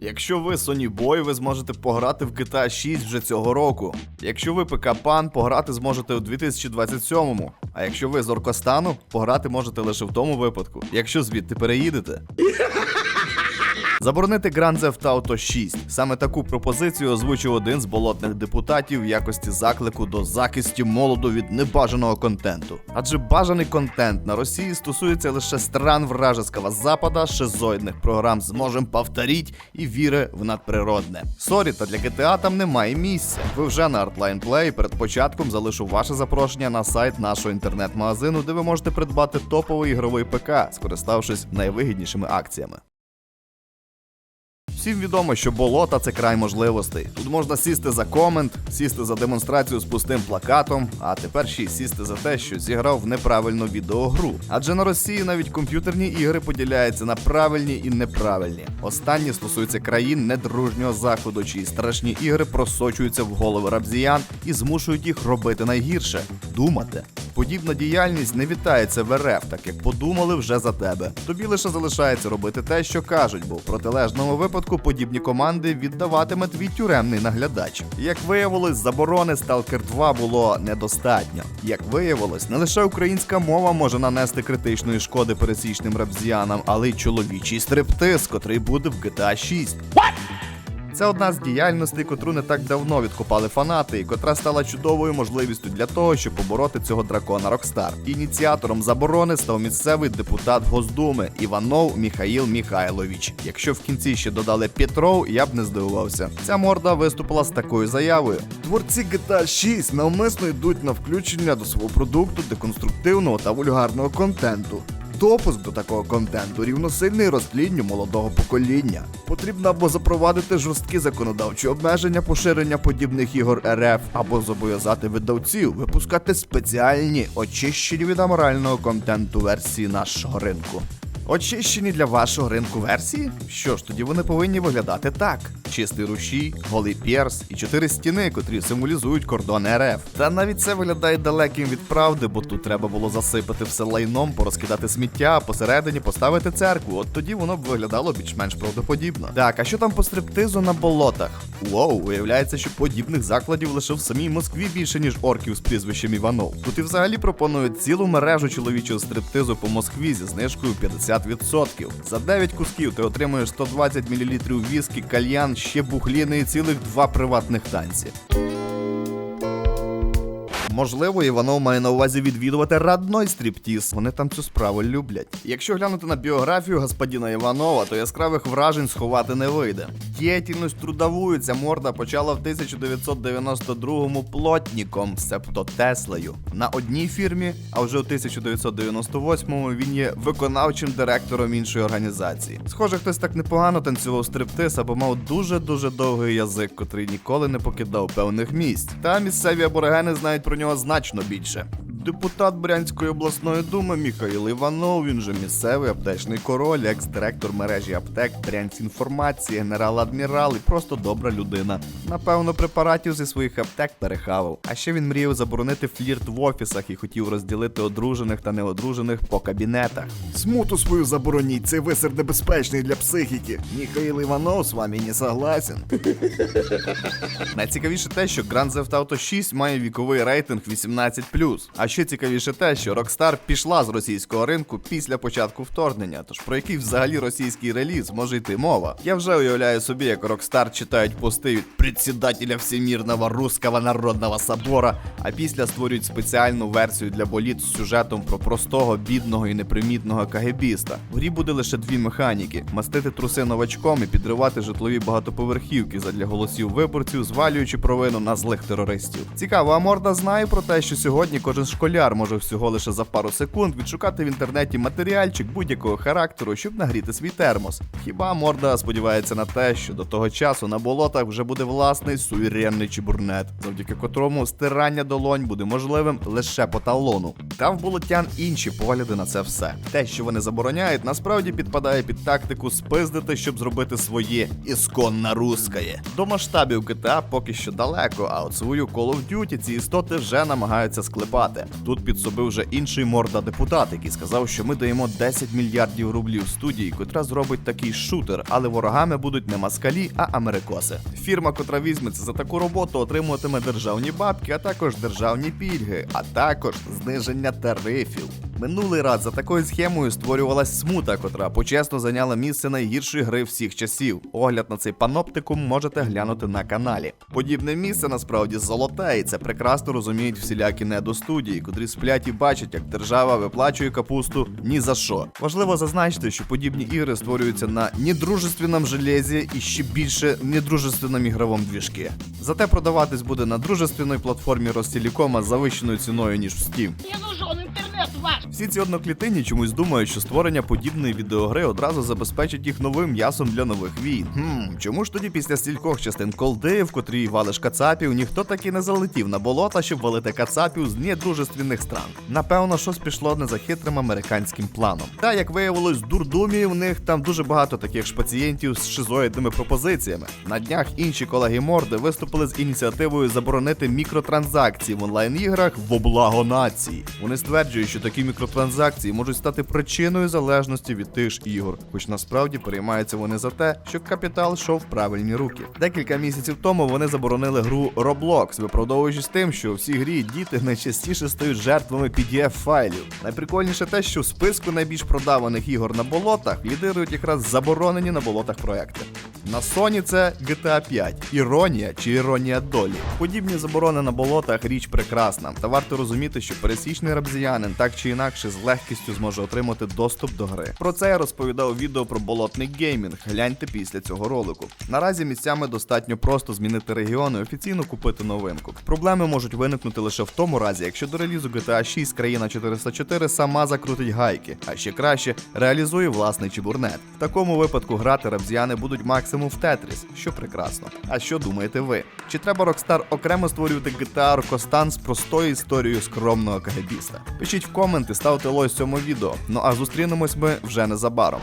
Якщо ви Sony Boy, ви зможете пограти в GTA 6 вже цього року. Якщо ви ПК-пан, пограти зможете у 2027-му. А якщо ви з Оркостану, пограти можете лише в тому випадку, якщо звідти переїдете. Заборонити Grand Theft Auto 6. Саме таку пропозицію озвучив один з болотних депутатів в якості заклику до захисту молоду від небажаного контенту. Адже бажаний контент на Росії стосується лише стран вражеского запада, шизоїдних програм зможем повторіть і віри в надприродне. Сорі, та для GTA там немає місця. Ви вже на Artline Play. Перед початком залишу ваше запрошення на сайт нашого інтернет-магазину, де ви можете придбати топовий ігровий ПК, скориставшись найвигіднішими акціями. Всім відомо, що болота це край можливостей. Тут можна сісти за комент, сісти за демонстрацію з пустим плакатом, а тепер ще й сісти за те, що зіграв в неправильну відеогру. Адже на Росії навіть комп'ютерні ігри поділяються на правильні і неправильні. Останні стосуються країн недружнього заходу, чиї страшні ігри просочуються в голови рабзіян і змушують їх робити найгірше думати. Подібна діяльність не вітається в РФ, так як подумали вже за тебе. Тобі лише залишається робити те, що кажуть, бо в протилежному випадку подібні команди віддаватиме твій тюремний наглядач. Як виявилось, заборони Stalker 2 було недостатньо. Як виявилось, не лише українська мова може нанести критичної шкоди пересічним рабзіянам, але й чоловічий стриптиз, котрий буде в GTA 6. Це одна з діяльностей, котру не так давно відкопали фанати, і котра стала чудовою можливістю для того, щоб побороти цього дракона Рокстар. Ініціатором заборони став місцевий депутат Госдуми Іванов Міхаїл Міхайлович. Якщо в кінці ще додали Петров, я б не здивувався. Ця морда виступила з такою заявою: творці GTA 6 навмисно йдуть на включення до свого продукту деконструктивного та вульгарного контенту. Допуск до такого контенту рівносильний розтлінню молодого покоління. Потрібно або запровадити жорсткі законодавчі обмеження поширення подібних ігор РФ, або зобов'язати видавців випускати спеціальні очищені від аморального контенту версії нашого ринку. Очищені для вашого ринку версії? Що ж, тоді вони повинні виглядати так: чистий рушій, голий пєрс і чотири стіни, котрі символізують кордон РФ. Та навіть це виглядає далеким від правди, бо тут треба було засипати все лайном, порозкидати сміття, а посередині поставити церкву. От тоді воно б виглядало більш-менш правдоподібно. Так, а що там по стриптизу на болотах? Воу, виявляється, що подібних закладів лише в самій Москві більше, ніж орків з прізвищем Іванов. Тут і взагалі пропонують цілу мережу чоловічого стриптизу по Москві зі знижкою 50%. За 9 кусків ти отримуєш 120 мл віскі, кальян, ще бухліни і цілих два приватних танці. Можливо, Іванов має на увазі відвідувати радной стріптіз. Вони там цю справу люблять. Якщо глянути на біографію господина Іванова, то яскравих вражень сховати не вийде. Діяльність трудовую ця морда почала в 1992-му плотніком, себто Теслею. На одній фірмі, а вже у 1998-му він є виконавчим директором іншої організації. Схоже, хтось так непогано танцював стриптиз або мав дуже-дуже довгий язик, котрий ніколи не покидав певних місць. Та місцеві аборигени знають про нього значно більше. Депутат Брянської обласної думи Міхаїл Іванов, він же місцевий аптечний король, екс-директор мережі аптек, Брянцінформації, генерал-адмірал і просто добра людина. Напевно, препаратів зі своїх аптек перехавав. А ще він мріяв заборонити флірт в офісах і хотів розділити одружених та неодружених по кабінетах. Смуту свою забороніть, цей висер небезпечний для психіки. Міхаїл Іванов з вами не согласен. Найцікавіше те, що Grand Theft Auto 6 має віковий рейтинг 18+. А ще цікавіше те, що Rockstar пішла з російського ринку після початку вторгнення. Тож про який взагалі російський реліз може йти мова? Я вже уявляю собі, як Rockstar читають пости від председателя Всемірного Руського Народного Собора, а після створюють спеціальну версію для боліт з сюжетом про простого, бідного і непримітного кагебіста. В грі буде лише дві механіки: мастити труси новачком і підривати житлові багатоповерхівки задля голосів виборців, звалюючи провину на злих терористів. Цікаво, а морда знає про те, що сьогодні кожен школяр може всього лише за пару секунд відшукати в інтернеті матеріальчик будь-якого характеру, щоб нагріти свій термос. Хіба морда сподівається на те, що до того часу на болотах вже буде власний суверенний чебурнет, завдяки котрому стирання долонь буде можливим лише по талону. Та в болотян інші погляди на це все. Те, що вони забороняють, насправді підпадає під тактику спиздити, щоб зробити своє ісконно русское. До масштабів GTA поки що далеко, а от свою Call of Duty ці істоти вже намагаються склепати. Тут підсобив вже інший морда депутат, який сказав, що ми даємо 10 мільярдів рублів студії, котра зробить такий шутер, але ворогами будуть не маскалі, а америкоси. Фірма, котра візьметься за таку роботу, отримуватиме державні бабки, а також державні пільги, а також зниження тарифів. Минулий раз за такою схемою створювалась смута, котра почесно зайняла місце найгіршої гри всіх часів. Огляд на цей паноптикум можете глянути на каналі. Подібне місце насправді золоте, і це прекрасно розуміють всілякі недостудії, котрі сплять і бачать, як держава виплачує капусту ні за що. Важливо зазначити, що подібні ігри створюються на недружественному железі і ще більше недружественному ігровому двіжки. Зате продаватись буде на дружественній платформі Ростелекома з завищеною ціною ніж в Steam. Мне нужен интернет ваш. Всі ці одноклітинні чомусь думають, що створення подібної відеогри одразу забезпечить їх новим м'ясом для нових війн. Хм, чому ж тоді після стількох частин колди, в котрій валиш кацапів, ніхто таки не залетів на болота, щоб валити кацапів з недружественних стран? Напевно, щось пішло не за хитрим американським планом. Та як виявилось, в дурдумі в них там дуже багато таких ж пацієнтів з шизоїдними пропозиціями. На днях інші колеги морди виступили з ініціативою заборонити мікротранзакції в онлайн-іграх во благо нації. Вони стверджують, що такі мікротранзакції можуть стати причиною залежності від тих ж ігор, хоч насправді переймаються вони за те, що капітал йшов в правильні руки. Декілька місяців тому вони заборонили гру Roblox, виправдовуючись тим, що в цій грі діти найчастіше стають жертвами pdf файлів. Найприкольніше те, що в списку найбільш продаваних ігор на болотах лідирують якраз заборонені на болотах проекти. На Sony це GTA 5. Іронія чи іронія долі. Подібні заборони на болотах річ прекрасна. Та варто розуміти, що пересічний рабзіянин так чи інакше з легкістю зможе отримати доступ до гри. Про це я розповідав у відео про болотний геймінг. Гляньте після цього ролику. Наразі місцями достатньо просто змінити регіон і офіційно купити новинку. Проблеми можуть виникнути лише в тому разі, якщо до релізу GTA 6 країна 404 сама закрутить гайки, а ще краще реалізує власний чебурнет. В такому випадку грати рабзіяни будуть максимум в Тетріс, що прекрасно. А що думаєте ви? Чи треба Rockstar окремо створювати GTA Рокостан з простою історією скромного кагебіста? Пишіть в коменти, ставте лось цьому відео. Ну а зустрінемось ми вже незабаром.